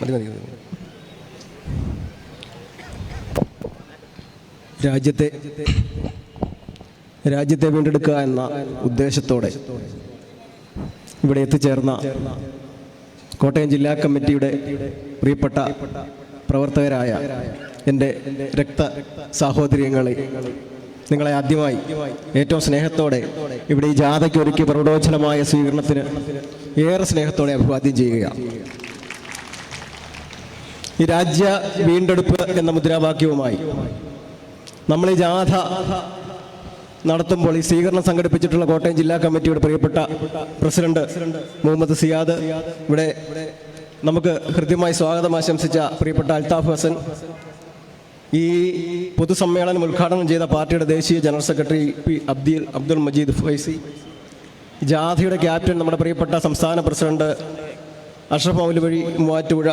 മതി മതി രാജ്യത്തെ രാജ്യത്തെ വീണ്ടെടുക്കുക എന്ന ഉദ്ദേശത്തോടെ ഇവിടെ എത്തിച്ചേർന്ന കോട്ടയം ജില്ലാ കമ്മിറ്റിയുടെ പ്രിയപ്പെട്ട പ്രവർത്തകരായ എന്റെ രക്ത സാഹോദര്യങ്ങളെ നിങ്ങളെ ആദ്യമായി ഏറ്റവും സ്നേഹത്തോടെ ഇവിടെ ഈ ജാഥയ്ക്ക് ഒരുക്കി പ്രവടോചനമായ സ്വീകരണത്തിന് ഏറെ സ്നേഹത്തോടെ അഭിവാദ്യം ചെയ്യുകയാണ്. ഈ രാജ്യ വീണ്ടെടുപ്പ് എന്ന മുദ്രാവാക്യവുമായി നമ്മൾ ഈ ജാഥ നടത്തുമ്പോൾ ഈ സ്വീകരണം സംഘടിപ്പിച്ചിട്ടുള്ള കോട്ടയം ജില്ലാ കമ്മിറ്റിയുടെ പ്രിയപ്പെട്ട പ്രസിഡന്റ് മുഹമ്മദ് സിയാദ് ഇവിടെ നമുക്ക് ഹൃദ്യമായി സ്വാഗതം ആശംസിച്ച പ്രിയപ്പെട്ട അൽതാഫ് ഹസൻ. ഈ പൊതുസമ്മേളനം ഉദ്ഘാടനം ചെയ്ത പാർട്ടിയുടെ ദേശീയ general secretary P Abdul Abdul Majeed Faizy. ജാഥയുടെ ക്യാപ്റ്റൻ നമ്മുടെ പ്രിയപ്പെട്ട സംസ്ഥാന പ്രസിഡന്റ് അഷ്റഫ് മൗലി വഴി മൂവാറ്റുപുഴ.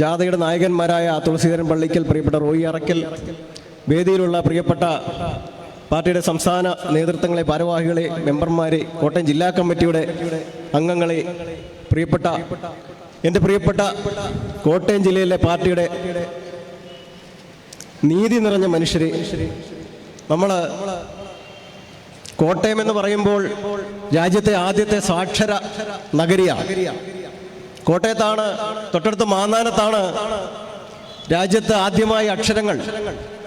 ജാഥയുടെ നായകന്മാരായ തുളസീധരൻ പള്ളിക്കൽ പ്രിയപ്പെട്ട റോയി അറക്കൽ വേദിയിലുള്ള പ്രിയപ്പെട്ട പാർട്ടിയുടെ സംസ്ഥാന നേതൃത്വങ്ങളെ ഭാരവാഹികളെ മെമ്പർമാരെ കോട്ടയം ജില്ലാ കമ്മിറ്റിയുടെ അംഗങ്ങളെ പ്രിയപ്പെട്ട എന്റെ പ്രിയപ്പെട്ട കോട്ടയം ജില്ലയിലെ പാർട്ടിയുടെ നീതി നിറഞ്ഞ മനുഷ്യരെ നമ്മൾ കോട്ടയം എന്ന് പറയുമ്പോൾ രാജ്യത്തെ ആദ്യത്തെ സാക്ഷര നഗരിയാണ്. കോട്ടയത്താണ് തൊട്ടടുത്ത് മാന്നാനത്താണ് രാജ്യത്ത് ആദ്യമായി അക്ഷരങ്ങൾ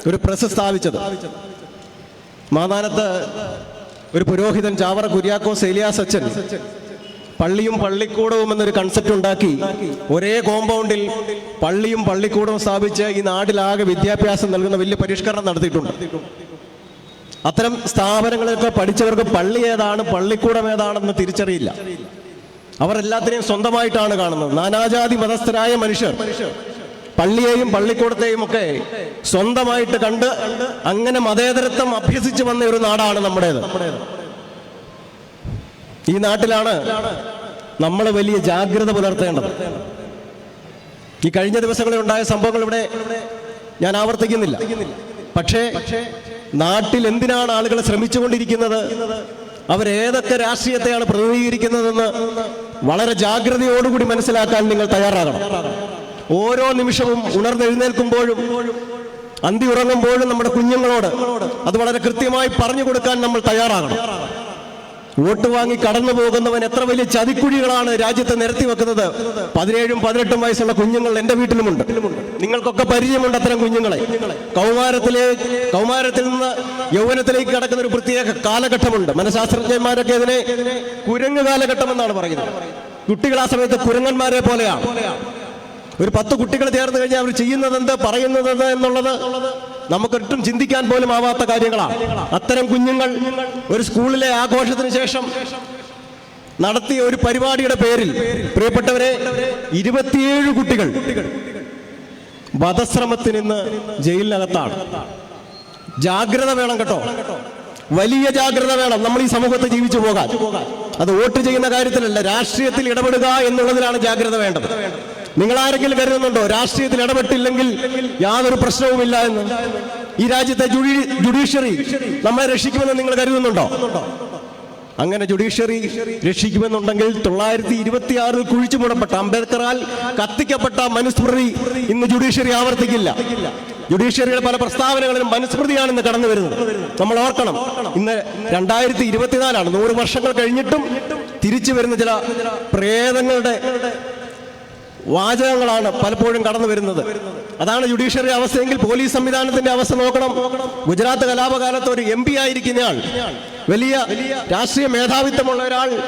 ഒരു പ്രസ് സ്ഥാപിച്ചത്. മാന്നാനത്ത് ഒരു പുരോഹിതൻ ചാവറ കുര്യാക്കോസ് ഏലിയാസ് അച്ഛൻ പള്ളിയും പള്ളിക്കൂടവും എന്നൊരു കൺസെപ്റ്റ് ഉണ്ടാക്കി ഒരേ കോമ്പൗണ്ടിൽ പള്ളിയും പള്ളിക്കൂടവും സ്ഥാപിച്ച് ഈ നാട്ടിലാകെ വിദ്യാഭ്യാസം നൽകുന്ന വലിയ പരിഷ്കരണം നടത്തിയിട്ടുണ്ട്. അത്തരം സ്ഥാപനങ്ങളൊക്കെ പഠിച്ചവർക്ക് പള്ളി ഏതാണ് പള്ളിക്കൂടം ഏതാണെന്ന് തിരിച്ചറിയില്ല. അവർ എല്ലാത്തിനെയും സ്വന്തമായിട്ടാണ് കാണുന്നത്. നാനാജാതി മതസ്ഥരായ മനുഷ്യർ പള്ളിയെയും പള്ളിക്കൂടത്തെയും ഒക്കെ സ്വന്തമായിട്ട് കണ്ട് അങ്ങനെ മതേതരത്വം അഭ്യസിച്ചു വന്ന ഒരു നാടാണ് നമ്മുടേത്. ഈ നാട്ടിലാണ് നമ്മൾ വലിയ ജാഗ്രത പുലർത്തേണ്ടത്. ഈ കഴിഞ്ഞ ദിവസങ്ങളിൽ ഉണ്ടായ സംഭവങ്ങൾ ഇവിടെ ഞാൻ ആവർത്തിക്കുന്നില്ല. പക്ഷേ നാട്ടിൽ എന്തിനാണ് ആളുകൾ ശ്രമിച്ചുകൊണ്ടിരിക്കുന്നത്? അവരേതൊക്കെ രാഷ്ട്രീയത്തെയാണ് പ്രതിനിധീകരിക്കുന്നതെന്ന് വളരെ ജാഗ്രതയോടുകൂടി മനസ്സിലാക്കാൻ നിങ്ങൾ തയ്യാറാകണം. ഓരോ നിമിഷവും ഉണർന്നെഴുന്നേൽക്കുമ്പോഴും അന്തി ഉറങ്ങുമ്പോഴും നമ്മുടെ കുഞ്ഞുങ്ങളോട് അത് വളരെ കൃത്യമായി പറഞ്ഞു കൊടുക്കാൻ നമ്മൾ തയ്യാറാകണം. വോട്ട് വാങ്ങി കടന്നു പോകുന്നവൻ എത്ര വലിയ ചതിക്കുഴികളാണ് രാജ്യത്ത് നിരത്തി വെക്കുന്നത്? പതിനേഴും പതിനെട്ടും വയസ്സുള്ള കുഞ്ഞുങ്ങൾ എന്റെ വീട്ടിലുമുണ്ട്. നിങ്ങൾക്കൊക്കെ പരിചയമുണ്ട് അത്തരം കുഞ്ഞുങ്ങളെ. കൗമാരത്തിലെ കൗമാരത്തിൽ നിന്ന് യൗവനത്തിലേക്ക് കടക്കുന്ന ഒരു പ്രത്യേക കാലഘട്ടമുണ്ട്. മനഃശാസ്ത്രജ്ഞന്മാരൊക്കെ ഇതിനെ കുരങ്ങ് കാലഘട്ടം എന്നാണ് പറയുന്നത്. കുട്ടികൾ ആ സമയത്ത് കുരങ്ങന്മാരെ പോലെയാണ്. ഒരു പത്ത് കുട്ടികൾ ചേർന്ന് കഴിഞ്ഞാൽ അവർ ചെയ്യുന്നത് എന്ത് പറയുന്നത് എന്നുള്ളത് നമുക്കൊട്ടും ചിന്തിക്കാൻ പോലും ആവാത്ത കാര്യങ്ങളാണ് അത്തരം കുഞ്ഞുങ്ങൾ ഒരു സ്കൂളിലെ ആഘോഷത്തിന് ശേഷം നടത്തിയ ഒരു പരിപാടിയുടെ പേരിൽ പ്രിയപ്പെട്ടവരെ ഇരുപത്തിയേഴ് കുട്ടികൾ വധശ്രമത്തിന് ഇന്ന് ജയിലിനകത്താണ്. ജാഗ്രത വേണം കേട്ടോ. വലിയ ജാഗ്രത വേണം. നമ്മൾ ഈ സമൂഹത്തെ ജീവിച്ചു പോകാൻ. അത് വോട്ട് ചെയ്യുന്ന കാര്യത്തിലല്ല രാഷ്ട്രീയത്തിൽ ഇടപെടുക എന്നുള്ളതിലാണ് ജാഗ്രത വേണ്ടത്. നിങ്ങൾ ആരെങ്കിലും കരുതുന്നുണ്ടോ? രാഷ്ട്രീയത്തിൽ ഇടപെട്ടില്ലെങ്കിൽ യാതൊരു പ്രശ്നവുമില്ല എന്ന്? ഈ രാജ്യത്തെ ജുഡി- ജുഡീഷ്യറി നമ്മളെ രക്ഷിക്കുമെന്ന് നിങ്ങൾ കരുതുന്നുണ്ടോ? അങ്ങനെ ജുഡീഷ്യറി രക്ഷിക്കുമെന്നുണ്ടെങ്കിൽ തൊള്ളായിരത്തി ഇരുപത്തി ആറിൽ കുഴിച്ചു മൂടപ്പെട്ട അംബേദ്കറാൽ കത്തിക്കപ്പെട്ട മനുസ്മൃതി ഇന്ന് ജുഡീഷ്യറി ആവർത്തിക്കില്ല. ജുഡീഷ്യറിയുടെ പല പ്രസ്താവനകളിലും മനുസ്മൃതിയാണ് ഇന്ന് കടന്നു വരുന്നത്. നമ്മൾ ഓർക്കണം ഇന്ന് രണ്ടായിരത്തി ഇരുപത്തിനാലാണ് നൂറ് വർഷങ്ങൾ കഴിഞ്ഞിട്ടും തിരിച്ചു വരുന്ന ചില പ്രേതങ്ങളുടെ വാചകങ്ങളാണ് പലപ്പോഴും കടന്നു വരുന്നത്. അതാണ് ജുഡീഷ്യറി അവസ്ഥയെങ്കിൽ പോലീസ് സംവിധാനത്തിന്റെ അവസ്ഥ നോക്കണം. ഗുജറാത്ത് കലാപകാലത്ത് ഒരു എം പി ആയിരിക്കുന്നയാൾ വലിയ രാഷ്ട്രീയ മേധാവിത്വമുള്ള ഒരാൾ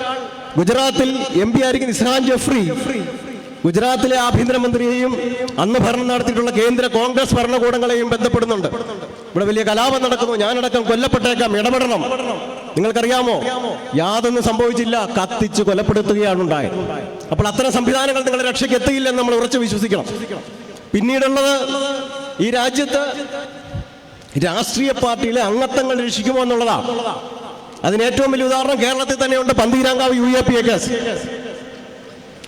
ഗുജറാത്തിൽ എം പി ആയിരിക്കുന്ന ഇസ്ഹാൻ ജഫ്രി ഗുജറാത്തിലെ ആഭ്യന്തരമന്ത്രിയെയും അന്ന് ഭരണം നടത്തിയിട്ടുള്ള കേന്ദ്ര കോൺഗ്രസ് ഭരണകൂടങ്ങളെയും ബന്ധപ്പെടുന്നുണ്ട്. ഇവിടെ വലിയ കലാപം നടക്കുന്നു. ഞാനടക്കം കൊല്ലപ്പെട്ടേക്കാം. ഇടപെടണം. നിങ്ങൾക്കറിയാമോ? യാതൊന്നും സംഭവിച്ചില്ല. കത്തിച്ച് കൊലപ്പെടുത്തുകയാണ് ഉണ്ടായത്. അപ്പോൾ അത്തരം സംവിധാനങ്ങൾ നിങ്ങളുടെ രക്ഷയ്ക്ക് എത്തിയില്ലെന്ന് നമ്മൾ ഉറച്ചു വിശ്വസിക്കണം. പിന്നീടുള്ളത് ഈ രാജ്യത്ത് രാഷ്ട്രീയ പാർട്ടിയിലെ അംഗത്വങ്ങൾ രക്ഷിക്കുമോ എന്നുള്ളതാണ്. അതിന് ഏറ്റവും വലിയ ഉദാഹരണം കേരളത്തിൽ തന്നെയുണ്ട് Pantheerankavu U A P A case.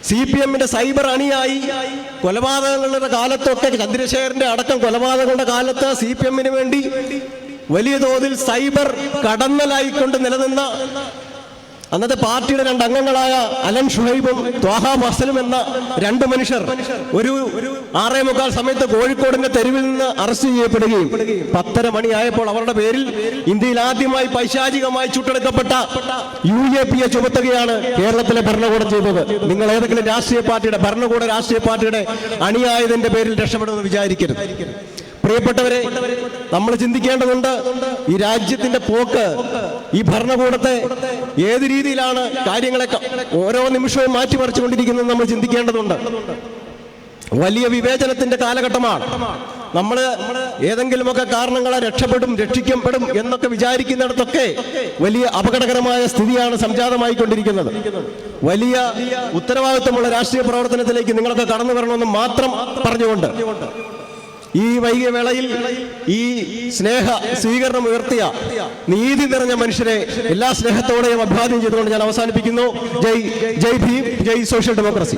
C P എമ്മിന്റെ സൈബർ അണിയായി കൊലപാതകങ്ങളുടെ കാലത്തൊക്കെ ചന്ദ്രശേഖരന്റെ അടക്കം കൊലപാതകങ്ങളുടെ കാലത്ത് സി പി എമ്മിന് വേണ്ടി വലിയ തോതിൽ സൈബർ കടന്നലായിക്കൊണ്ട് നിലനിന്ന അന്നത്തെ പാർട്ടിയുടെ രണ്ട് അംഗങ്ങളായ അലൻ ഷുഹൈബും ത്വാഹ ഫസലും എന്ന രണ്ട് മനുഷ്യർ ഒരു ആറേ മുക്കാൽ സമയത്ത് കോഴിക്കോടിന്റെ തെരുവിൽ നിന്ന് അറസ്റ്റ് ചെയ്യപ്പെടുകയും പത്തര മണിയായപ്പോൾ അവരുടെ പേരിൽ ഇന്ത്യയിൽ ആദ്യമായി പൈശാചികമായി ചുട്ടെടുക്കപ്പെട്ട യു എ പിയെ ചുമത്തുകയാണ് കേരളത്തിലെ ഭരണകൂടം ചെയ്തത്. നിങ്ങൾ ഏതെങ്കിലും രാഷ്ട്രീയ പാർട്ടിയുടെ ഭരണകൂട രാഷ്ട്രീയ പാർട്ടിയുടെ അണിയായതിന്റെ പേരിൽ രക്ഷപ്പെടുമെന്ന് വിചാരിക്കരുത്. പ്രിയപ്പെട്ടവരെ നമ്മൾ ചിന്തിക്കേണ്ടതുണ്ട് ഈ രാജ്യത്തിന്റെ പോക്ക് ഈ ഭരണകൂടത്തെ ഏത് രീതിയിലാണ് കാര്യങ്ങളെ ഓരോ നിമിഷവും മാറ്റിമറിച്ചുകൊണ്ടിരിക്കുന്നത് നമ്മൾ ചിന്തിക്കേണ്ടതുണ്ട്. വലിയ വിവേചനത്തിന്റെ കാലഘട്ടമാണ്. നമ്മൾ ഏതെങ്കിലുമൊക്കെ കാരണങ്ങളെ രക്ഷപ്പെടും രക്ഷിക്കപ്പെടും എന്നൊക്കെ വിചാരിക്കുന്നിടത്തൊക്കെ വലിയ അപകടകരമായ സ്ഥിതിയാണ് സംജാതമായി കൊണ്ടിരിക്കുന്നത് വലിയ ഉത്തരവാദിത്വമുള്ള രാഷ്ട്രീയ പ്രവർത്തനത്തിലേക്ക് നിങ്ങളൊക്കെ കടന്നു വരണമെന്ന് മാത്രം പറഞ്ഞുകൊണ്ട് ഈ വൈകിയ വേളയിൽ ഈ സ്നേഹ സ്വീകരണം ഉയർത്തിയ നീതി നിറഞ്ഞ മനുഷ്യരെ എല്ലാ സ്നേഹത്തോടെയും അഭിവാദ്യം ചെയ്തുകൊണ്ട് ഞാൻ അവസാനിപ്പിക്കുന്നു. ജയ് ജയ് ഭീം ജയ് സോഷ്യൽ ഡെമോക്രസി